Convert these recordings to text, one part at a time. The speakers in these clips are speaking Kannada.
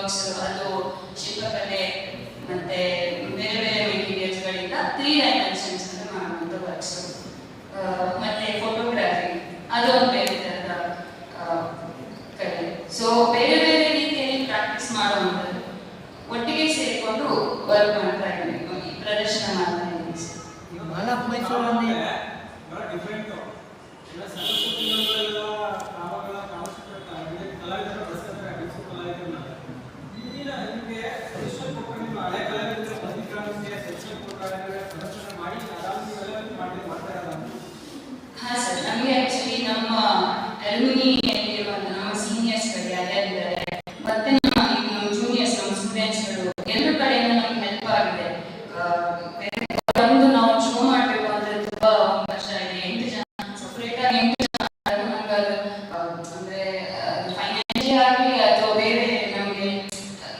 ವರ್ಕ್ಸ್ ಅದು ಶಿಲ್ಪಕಲೆ ಮತ್ತೆ ಬೇರೆ ಬೇರೆ ಮೆಟೀರಿಯಲ್ಸ್ ಗಳಿಂದ ತ್ರೀ ಡೈಮೆನ್ಷನ್ಸ್ ಅಂತ ಮಾಡುವಂತ ವರ್ಕ್ಸ್ ಮತ್ತೆ ಫೋಟೋಗ್ರಫಿ ಅದೊಂದು ಬೇರೆ ತರದ ಆ, ಕಲೆ. ಸೊ ಬೇರೆ ಬೇರೆ ರೀತಿಯಲ್ಲಿ ಪ್ರಾಕ್ಟೀಸ್ ಮಾಡುವಂಥದ್ದು. ಒಟ್ಟಿಗೆ ಸೇರಿಕೊಂಡು ವರ್ಕ್ ಮಾಡ್ತಾ ಇದ್ದೀವಿ ಈ ಪ್ರದರ್ಶನ ಮಾಡ್ತಾ ಇದ್ದೀವಿ ಸರ್. ಮಾಲಪ್ ಮೈಸೂರಲ್ಲಿ ಬಹಳ ಡಿಫ್ರೆಂಟ್ ಇಲ್ಲ ಸಂಸ್ಕೃತಿಗಳೆಲ್ಲ ನಾವುಗಳ ಕಾಣಿಸ್ಕೊಳ್ತಾರೆ ಕಲಾವಿದರು ಬಳಸ್ತಾರೆ ಅಡಿಸು ಕಲಾವಿದರನ್ನ ಈಗಿನ ನಿಮಗೆ ಸಜೆಷನ್ ಕೊಟ್ಟು ನಿಮ್ಮ ಹಳೆ ಕಲಾವಿದರು ಅಧಿಕಾರಕ್ಕೆ ಸಜೆಷನ್ ಕೊಟ್ಟಾಗ ಪ್ರದರ್ಶನ ಮಾಡಿ ಆರಾಮ್ ನೀವೆಲ್ಲ ಮಾಡಿ ಮಾಡ್ತಾ ಇರೋದು ಹಾ ಸರ್ ನಮಗೆ ಆಕ್ಚುಲಿ ನಮ್ಮ ಅಲ್ಯೂಮಿನಿ ಇರುವಂತ ನಮ್ಮ ಸೀನಿಯರ್ಸ್ಗಳು ಮತ್ತೆ ನಮ್ಮ ಜೂನಿಯರ್ಸ್ ನಮ್ಮ ಎಲ್ಲರ ಕಡೆಯಿಂದ ನಮ್ಗೆ ಹೆಲ್ಪ್ ಆಗಿದೆ. ಒಂದು ನಾವು ಶೋ ಮಾಡಬೇಕು ಅಂದ್ರೆ ತುಂಬಾ ಇದೆ ಎಂಟು ಜನ ಸಪ್ರೇಟ್ ಆಗಿ ಎಂಟು ಅಂದ್ರೆ ಫೈನಾನ್ಷಿಯಲ್ ಆಗಲಿ ಅಥವಾ ಬೇರೆ ನಮಗೆ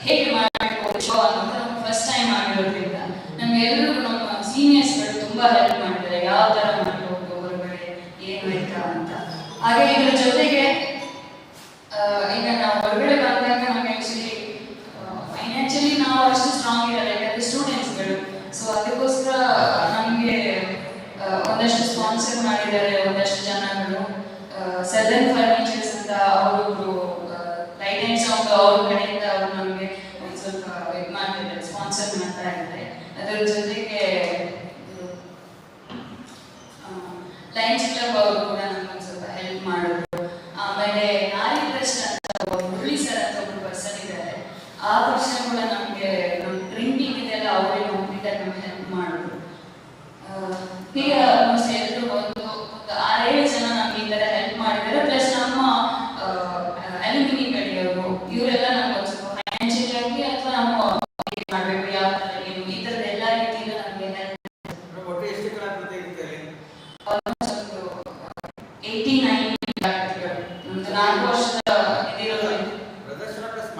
ಹೇಗೆ ಮಾಡಬೇಕು ಶೋ ನಮ್ಗೆ ಫಸ್ಟ್ ಟೈಮ್ ಆಗಿರೋದ್ರಿಂದ ನಮ್ಗೆ ಎಲ್ಲರೂ ನಮ್ಮ ಸೀನಿಯರ್ಸ್ಗಳು ತುಂಬಾ ಹೆಲ್ಪ್ ಮಾಡಿದ್ದಾರೆ ಯಾವ ತರ ಮಾಡಬಹುದು ಹಾಗೆ ಇದರ ಜೊತೆಗೆ ಈಗ ನಾವು ಹೊರಗಡೆ ಬಂದಾಗ ನಮಗೆ ಆಕ್ಚುಲಿ ಫೈನಾನ್ಷಿಯಲಿ ನಾವು ಅಷ್ಟು ಸ್ಟ್ರಾಂಗ್ ಇರಲ್ಲ, ಯಾಕಂದ್ರೆ ಸ್ಟೂಡೆಂಟ್ಸ್ಗಳು ಸೊ ಅದಕ್ಕೋಸ್ಕರ ನಮಗೆ ಒಂದಷ್ಟು ಸ್ಪಾನ್ಸರ್ ಮಾಡಿದ್ದಾರೆ, ಒಂದಷ್ಟು ಜನಗಳು. ಸದರ್ನ್ ಫರ್ನಿಚರ್ಸ್ ಅಂತ ಅವರೊಬ್ರು ಲೈಟ್ ಅಂಡ್ ಸೌಂಡ್ ಅವ್ರ ಕಡೆಯಿಂದ ಅವರು ನಮಗೆ ಒಂದು ಸ್ವಲ್ಪ ಇದು ಮಾಡ್ತಿದ್ದಾರೆ ಸ್ಪಾನ್ಸರ್ ಮಾಡ್ತಾ ಇದ್ದಾರೆ. ಅದರ ಜೊತೆಗೆ ಲೈನ್ಸ್ ಕ್ಲಬ್ ಅವರು ಕೂಡ ನಮ್ಗೆ ಸ್ವಲ್ಪ ಹೆಲ್ಪ್ ಮಾಡಿದ್ರು ಆಮೇಲೆ ನಾರಿ ಟ್ರಸ್ಟ್ ಅಂತ ಒಬ್ಬ ಮುರಳಿ ಸರ್ ಅಂತ ಒಬ್ರು ಪರ್ಸನ್ ಇದ್ದಾರೆ ಆ ಪರ್ಸನ್ ಕೂಡ ನಮಗೆ ನಮ್ಮ ಪ್ರಿಂಟಿಂಗ್ ಇದೆಲ್ಲ ಅವರೇ ಕಂಪ್ಲೀಟ್ ಆಗಿ ನಮ್ಗೆ ಹೆಲ್ಪ್ ಮಾಡಿದ್ರು ಆ, ಹೀಗೆ ಆಲ್ಮೋಸ್ಟ್ ಎಲ್ಲರೂ ಒಂದು ಒಂದು ಆರೇಳು ಜನ ನಮ್ಗೆ ಈ ಥರ ಹೆಲ್ಪ್ ಮಾಡಿದ್ದಾರೆ ಪ್ಲಸ್ ನಮ್ಮ ಅಲ್ಯೂಮಿನಿ ಕಡೆಯವರು ಇವರೆಲ್ಲ ನಮ್ಗೆ ಒಂದು ಸ್ವಲ್ಪ ಫೈನಾನ್ಷಿಯಲ್ ಆಗಿ ಅಥವಾ ನಾವು ಹೇಗೆ ಮಾಡಬೇಕು ಯಾವ ಥರ ಏನು ಈ ಥರದ ಎಲ್ಲ ರೀತಿಯಿಂದ ನಮಗೆ ಹೆಲ್ಪ್ ಒಟ್ಟು ಎಷ್ಟು ಕಲಾಕೃತಿ ಇರುತ್ತೆ ಅಲ್ಲಿ ಆಲ್ಮೋಸ್ಟ್ ಒಂದು ಏಯ್ಟಿ ನೈನ್ ನಮ್ದು ನಾಲ್ಕು ವರ್ಷದ ಇದಿರೋದು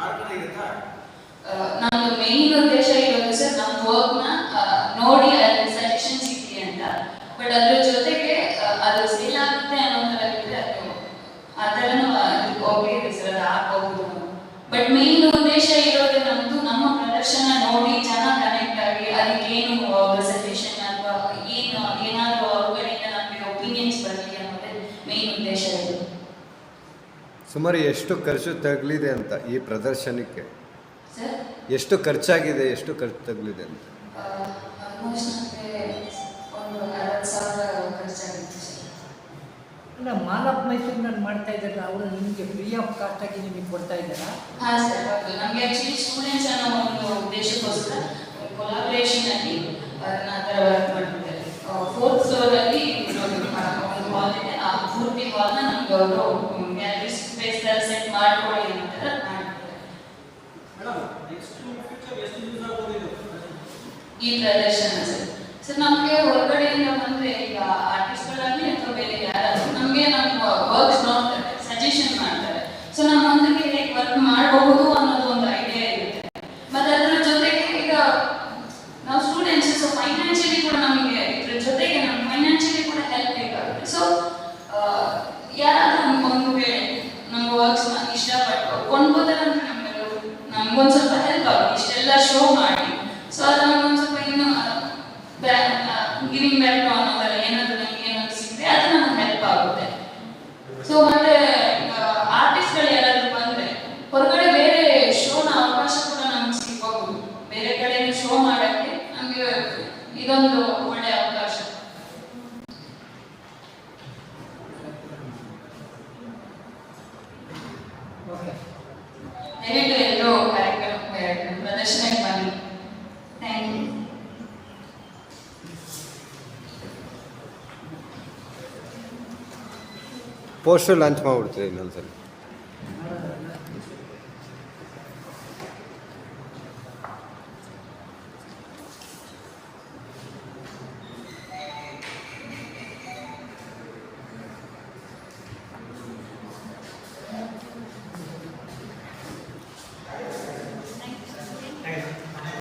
ಆ, ನಮ್ದು ಮೇನ್ ಉದ್ದೇಶ ಇರೋದು ಸರ್ ನಮ್ಮ ನ ನೋಡಿ ಅಲ್ಲಿ ಸಜೆಷನ್ ಸಿಕ್ಲಿ ಅಂತ. ಬಟ್ ಅದ್ರ ಜೊತೆಗೆ ಅದು ಸೇಲ್ ಆಗುತ್ತೆ ಅನ್ನೋ ಥರ ಇದ್ರೆ ಅದು ಆ ಅದಕ್ಕೆ ಸರ್ ಅದು ಹಾಕ್ಬಹುದು ಬಟ್ ಮೇನ್ ಉದ್ದೇಶ ಇರೋದು ನಮ್ದು ನಮ್ಮ ಪ್ರದರ್ಶನ ನೋಡಿ ಜನ ಕನೆಕ್ಟ್ ಆಗಿ ಅದಕ್ಕೇನು ಸಜೆಷನ್ ಅಥವಾ ಏನು ಏನಾದರೂ ಅವ್ರ ಕಡೆಯಿಂದ ನಮಗೆ ಒಪಿನಿಯನ್ಸ್ ಬರಲಿ ಅನ್ನೋದೇ ಮೇನ್ ಉದ್ದೇಶ ಇದು ಸುಮಾರು ಎಷ್ಟು ಖರ್ಚು ತಗಲಿದೆ ಅಂತ ಈ ಪ್ರದರ್ಶನಕ್ಕೆ? ಸರ್? ಎಷ್ಟು ಖರ್ಚಾಗಿದೆ ಎಷ್ಟು ಖರ್ಚು ತಗಲಿದೆ ಅಂತ? ಮೈಸೂರಿನಲ್ಲಿ ಮಾಡ್ತಾ ಇದ್ದಾರೆ ಅವರು ನಿಮಗೆ ಫ್ರೀ ಆಫ್ ಕಾಸ್ಟ್ ಆಗಿ ನಿಮಗೆ ಕೊಡ್ತಾ ಇದ್ದಾರಾ? ಹಾಂ ಸರ್ ಹೌದು. ನಮಗೆ ಆ್ಯಕ್ಚುಲಿ ಸ್ಟೂಡೆಂಟ್ಸ್ ಅನ್ನೋ ಒಂದು ಉದ್ದೇಶಕ್ಕೋಸ್ಕರ ಕೊಲಾಬ್ರೇಷನ್ ಅಲ್ಲಿ ಅದನ್ನ ಆ ಥರ ವರ್ಕ್ ಮಾಡ್ತಿದ್ದಾರೆ. ಫೋರ್ತ್ ಫ್ಲೋರ್ ಹಾಲ್ನ ನಮ್ಗೆ ಅವರು ಗ್ಯಾಲರಿ ಸ್ಪೇಸ್ ಸೆಟ್ ಮಾಡ್ಕೊಳ್ಳಿ ಇದು? ಈ ಪ್ರದರ್ಶನ ಸರ್. ಸರ್ ನಮಗೆ ಹೊರಗಡೆಯಿಂದ ಬಂದ್ರೆ ಈಗ ಆರ್ಟಿಸ್ಟ್ಗಳಾಗಲಿ ಅಥವಾ ಬೇರೆ ಯಾರಾದ್ರೂ ನಮಗೆ ನಮ್ಮ ವರ್ಕ್ಸ್ ನೋಡ್ತಾರೆ ಸಜೆಷನ್ ಮಾಡ್ತಾರೆ. ಸೊ ನಮ್ಮ ಹೇಗೆ ವರ್ಕ್ ಮಾಡಬಹುದು ಅನ್ನೋದು ಒಂದು ಐಡಿಯಾ ಇರುತ್ತೆ ಮತ್ತೆ ಅದರ ಜೊತೆಗೆ ಈಗ ನಾವು ಸ್ಟೂಡೆಂಟ್ಸ್ ಸೊ ಫೈನಾನ್ಷಿಯಲಿ ಕೂಡ ನಮಗೆ ಇದ್ರ ಜೊತೆಗೆ ನಮ್ಗೆ ಫೈನಾನ್ಷಿಯಲಿ ಕೂಡ ಹೆಲ್ಪ್ ಬೇಕಾಗುತ್ತೆ ಸೊ ಯಾರಾದ್ರೂ ಒಂದು ವೇಳೆ ನಮ್ಮ ವರ್ಕ್ಸ್ನ ಇಷ್ಟಪಟ್ಟು ಕೊಂಡ್ಬೋದಾರೆ ಅಂದ್ರೆ ನಮ್ಗೆ ನಮ್ಗೊಂದು ಸ್ವಲ್ಪ ಹೆಲ್ಪ್ ಆಗುತ್ತೆ ಇಷ್ಟೆಲ್ಲ ಶೋ ಮಾಡಿ. ಸೊ ಅದು ಒಂದು ಸ್ವಲ್ಪ ಇನ್ನು ಗಿವಿಂಗ್ ಬ್ಯಾಕ್ ಅನ್ನೋದಲ್ಲ ಏನಾದ್ರೂ ನಮ್ಗೆ ಏನಾದ್ರು ಸಿಕ್ಕರೆ ಅದು ನಮ್ಗೆ ಹೆಲ್ಪ್ ಆಗುತ್ತೆ. ಸೊ ಮತ್ತೆ ಆರ್ಟಿಸ್ಟ್ಗಳು ಯಾರಾದ್ರೂ ಬಂದ್ರೆ, ಹೊರಗಡೆ ಬೇರೆ ಶೋನ ಅವಕಾಶ ಕೂಡ ನಮ್ಗೆ ಸಿಗ್ಬಹುದು. ಬೇರೆ ಕಡೆ ಶೋ ಮಾಡಕ್ಕೆ ನಮ್ಗೆ ಇದೊಂದು ಒಳ್ಳೆ ಅವಕಾಶ. ಓಕೆ ದಯವಿಟ್ಟು ಎಲ್ಲರೂ ಕಾರ್ಯಕ್ರಮ ಪ್ರದರ್ಶನಕ್ಕೆ ಬನ್ನಿ. ಪೋಸ್ಟರ್ ಲಾಂಚ್ ಮಾಡಿಬಿಡ್ತೀವಿ ಇನ್ನೊಂದ್ಸಲ.